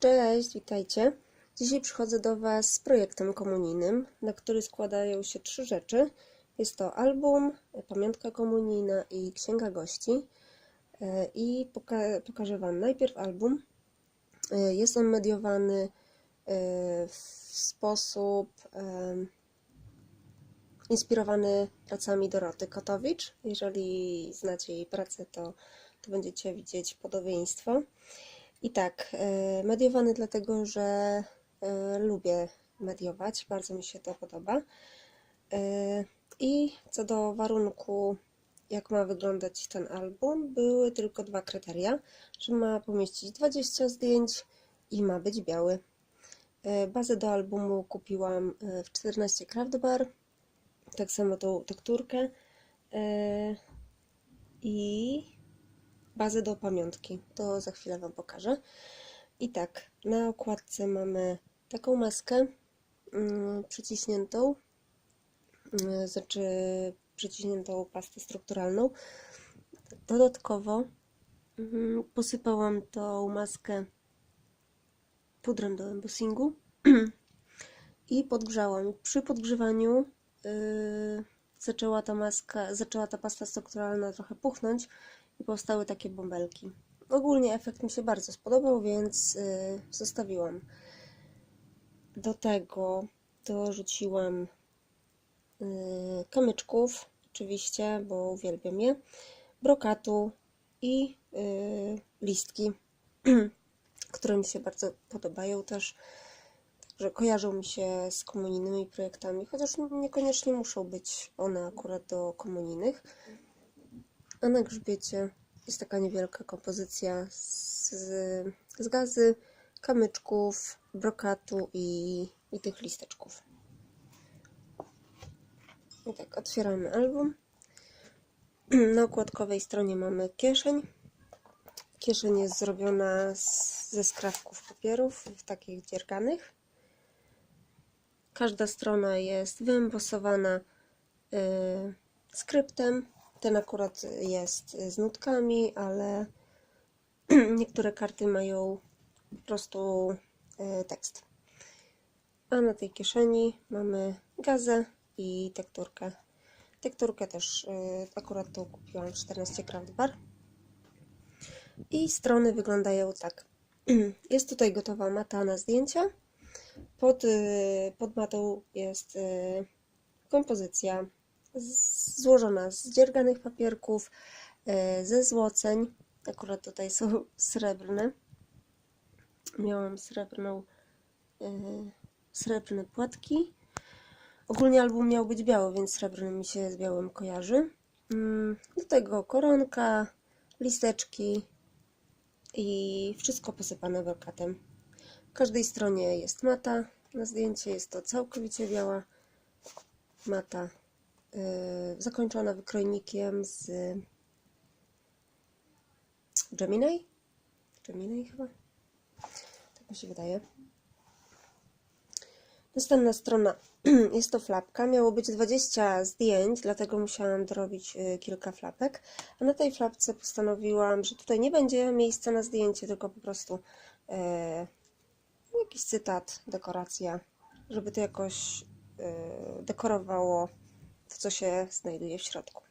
Cześć, witajcie. Dzisiaj przychodzę do Was z projektem komunijnym, na który składają się trzy rzeczy. Jest to album, pamiątka komunijna i księga gości. E, I poka pokażę Wam najpierw album. E, Jest on mediowany e, w sposób inspirowany pracami Doroty Kotowicz. Jeżeli znacie jej pracę, to, to będziecie widzieć podobieństwo. I tak, e, mediowany dlatego, że e, lubię mediować, bardzo mi się to podoba. E, I co do warunku, jak ma wyglądać ten album, były tylko dwa kryteria, że ma pomieścić 20 zdjęć i ma być biały. Bazę do albumu kupiłam w 14 Craft Bar, tak samo tą tekturkę i bazę do pamiątki. To za chwilę Wam pokażę. I tak, na okładce mamy taką maskę mm, przyciśniętą, mm, znaczy przyciśniętą pastę strukturalną. Dodatkowo mm, posypałam tą maskę pudrem do embossingu i podgrzałam. Przy podgrzewaniu yy, zaczęła ta maska, zaczęła ta pasta strukturalna trochę puchnąć i powstały takie bąbelki. Ogólnie efekt mi się bardzo spodobał, więc yy, zostawiłam. Do tego dorzuciłam yy, kamyczków, oczywiście, bo uwielbiam je, brokatu i yy, listki, które mi się bardzo podobają też. Także kojarzą mi się z komunijnymi projektami, chociaż niekoniecznie muszą być one akurat do komunijnych. A na grzbiecie jest taka niewielka kompozycja z, z gazy, kamyczków, brokatu i, i tych listeczków. I tak, otwieramy album. Na okładkowej stronie mamy kieszeń. Kieszeń jest zrobiona z, ze skrawków papierów, takich dzierganych. Każda strona jest wyembosowana y, skryptem. Ten akurat jest z nutkami, ale niektóre karty mają po prostu y, tekst. A na tej kieszeni mamy gazę i tekturkę. Tekturkę też y, akurat tą kupiłam w 14 Craft Bar. I strony wyglądają tak. Jest tutaj gotowa mata na zdjęcia. Pod, y, pod matą jest kompozycja złożona z dzierganych papierków, y, ze złoceń. Akurat tutaj są srebrne. Miałam srebrną, srebrne płatki. Ogólnie album miał być biały, więc srebrny mi się z białym kojarzy. Mm, Do tego koronka, listeczki i wszystko posypane brokatem. W każdej stronie jest mata. Na zdjęcie jest to całkowicie biała mata, zakończona wykrojnikiem z Gemini. Gemini chyba? Tak mi się wydaje. Następna strona jest to flapka. Miało być 20 zdjęć, dlatego musiałam dorobić y, kilka flapek. A na tej flapce postanowiłam, że tutaj nie będzie miejsca na zdjęcie, tylko po prostu e, jakiś cytat, dekoracja, żeby to jakoś e, dekorowało to, co się znajduje w środku.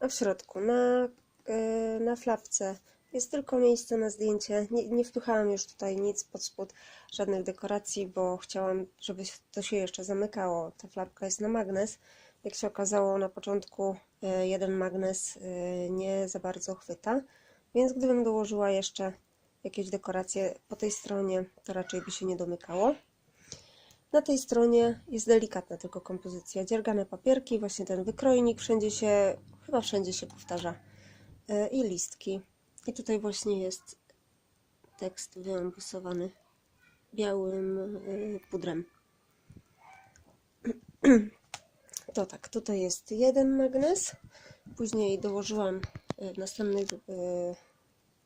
A w środku na, e, na flapce jest tylko miejsce na zdjęcie. Nie, nie wpychałam już tutaj nic pod spód, żadnych dekoracji, bo chciałam, żeby to się jeszcze zamykało. Ta flapka jest na magnes. Jak się okazało na początku, e, jeden magnes e, nie za bardzo chwyta, więc gdybym dołożyła jeszcze jakieś dekoracje po tej stronie, to raczej by się nie domykało. Na tej stronie jest delikatna tylko kompozycja. Dziergane papierki, właśnie ten wykrojnik wszędzie się, chyba wszędzie się powtarza. E, I listki. I tutaj właśnie jest tekst wyembusowany białym e, pudrem. To tak, tutaj jest jeden magnes. Później dołożyłam e, następnych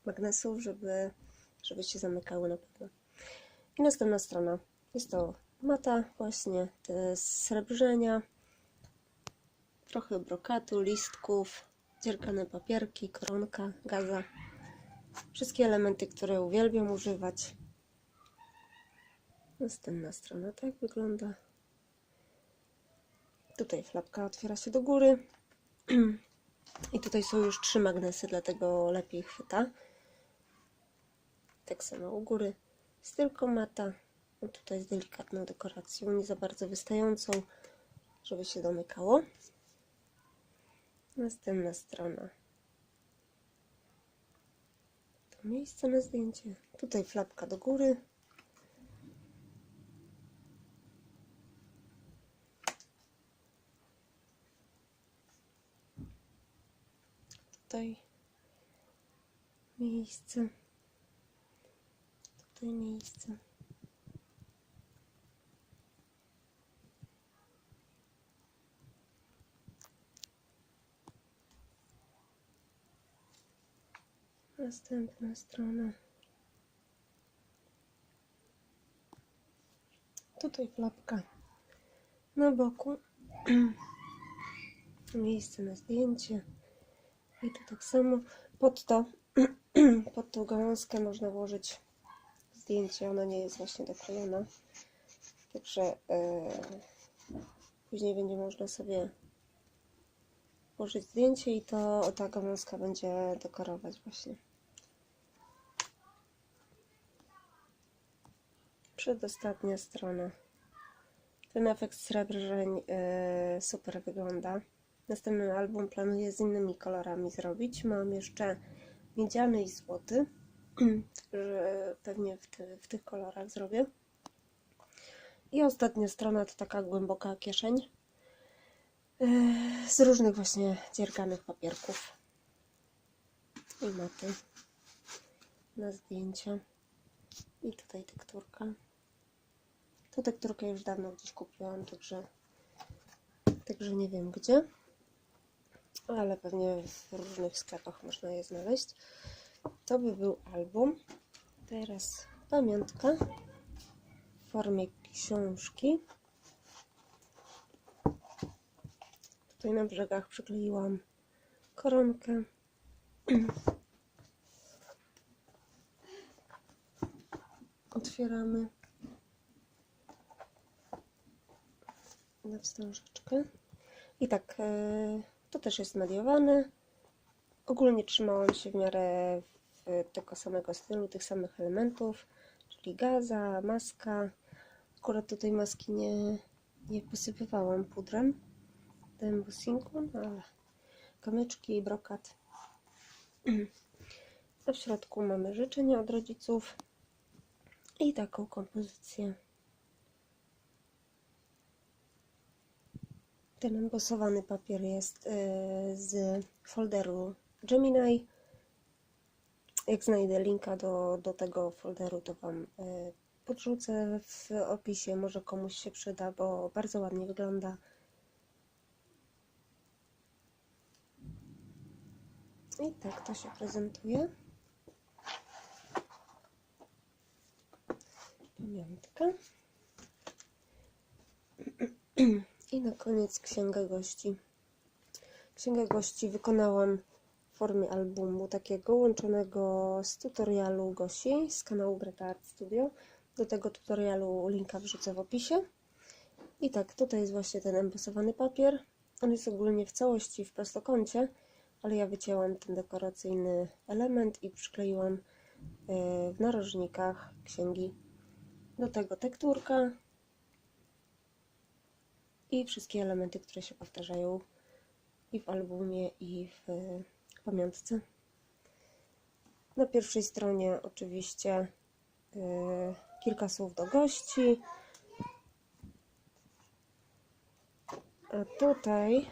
magnesów, żeby, żeby się zamykały na pewno. I następna strona. Jest to mata, właśnie te srebrzenia, trochę brokatu, listków, dziergane papierki, koronka, gaza. Wszystkie elementy, które uwielbiam używać. Następna strona tak wygląda. Tutaj flapka otwiera się do góry. I tutaj są już trzy magnesy, dlatego lepiej chwyta. Tak samo u góry jest tylko mata. Tutaj z delikatną dekoracją, nie za bardzo wystającą, żeby się domykało. Następna strona. To miejsce na zdjęcie. Tutaj flapka do góry. Tutaj miejsce. Tutaj miejsce. Następna strona. Tutaj klapka na boku. Miejsce na zdjęcie. I tu tak samo pod to, pod tą gałązkę można włożyć zdjęcie. Ona nie jest właśnie doklejona. Także e, później będzie można sobie włożyć zdjęcie i to ta gałązka będzie dekorować właśnie. Przedostatnia strona. Ten efekt srebrzeń e, super wygląda. Następny album planuję z innymi kolorami zrobić. Mam jeszcze miedziany i złoty. Także pewnie w, ty, w tych kolorach zrobię. I ostatnia strona to taka głęboka kieszeń e, z różnych właśnie dzierganych papierków i maty na zdjęcia. I tutaj tekturka. Tą tekturkę już dawno gdzieś kupiłam, także, także nie wiem gdzie. Ale pewnie w różnych sklepach można je znaleźć. To by był album. Teraz pamiątka w formie książki. Tutaj na brzegach przykleiłam koronkę. Otwieramy na wstążeczkę. I tak, e, to też jest mediowane. Ogólnie trzymałam się w miarę w tego samego stylu, tych samych elementów, czyli gaza, maska. Akurat tutaj maski nie, nie posypywałam pudrem do embossingu, no ale kamyczki i brokat. A w środku mamy życzenia od rodziców i taką kompozycję. Ten embosowany papier jest y, z folderu Gemini. Jak znajdę linka do, do tego folderu, to Wam y, podrzucę w opisie. Może komuś się przyda, bo bardzo ładnie wygląda. I tak to się prezentuje. Pamiątka. I na koniec księga gości. Księgę gości wykonałam w formie albumu takiego łączonego z tutorialu Gosi z kanału Greta Art Studio. Do tego tutorialu linka wrzucę w opisie. I tak, tutaj jest właśnie ten embosowany papier. On jest ogólnie w całości w prostokącie, ale ja wycięłam ten dekoracyjny element i przykleiłam e, w narożnikach księgi. Do tego tekturka, i wszystkie elementy, które się powtarzają i w albumie, i w pamiątce. Na pierwszej stronie oczywiście yy, kilka słów do gości. A tutaj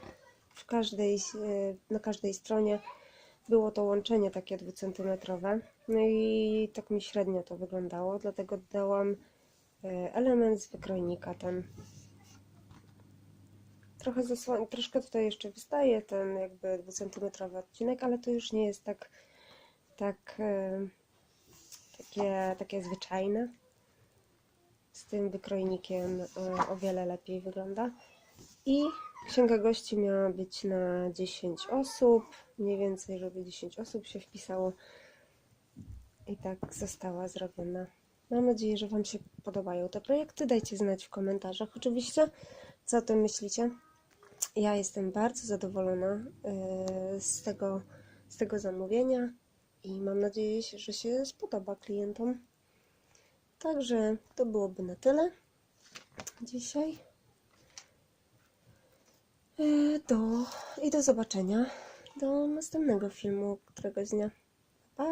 w każdej, yy, na każdej stronie było to łączenie takie dwucentymetrowe. No i tak mi średnio to wyglądało, dlatego dodałam yy, element z wykrojnika ten trochę zasłania, troszkę tutaj jeszcze wystaje ten jakby dwucentymetrowy odcinek, ale to już nie jest tak, tak e, takie, takie zwyczajne. Z tym wykrojnikiem e, o wiele lepiej wygląda. I księga gości miała być na 10 osób, mniej więcej, żeby 10 osób się wpisało. I tak została zrobiona. Mam nadzieję, że Wam się podobają te projekty. Dajcie znać w komentarzach oczywiście, co o tym myślicie. Ja jestem bardzo zadowolona yy, z tego, z tego zamówienia i mam nadzieję, że się spodoba klientom. Także to byłoby na tyle dzisiaj. Yy, Do, I do zobaczenia do następnego filmu któregoś dnia. Pa!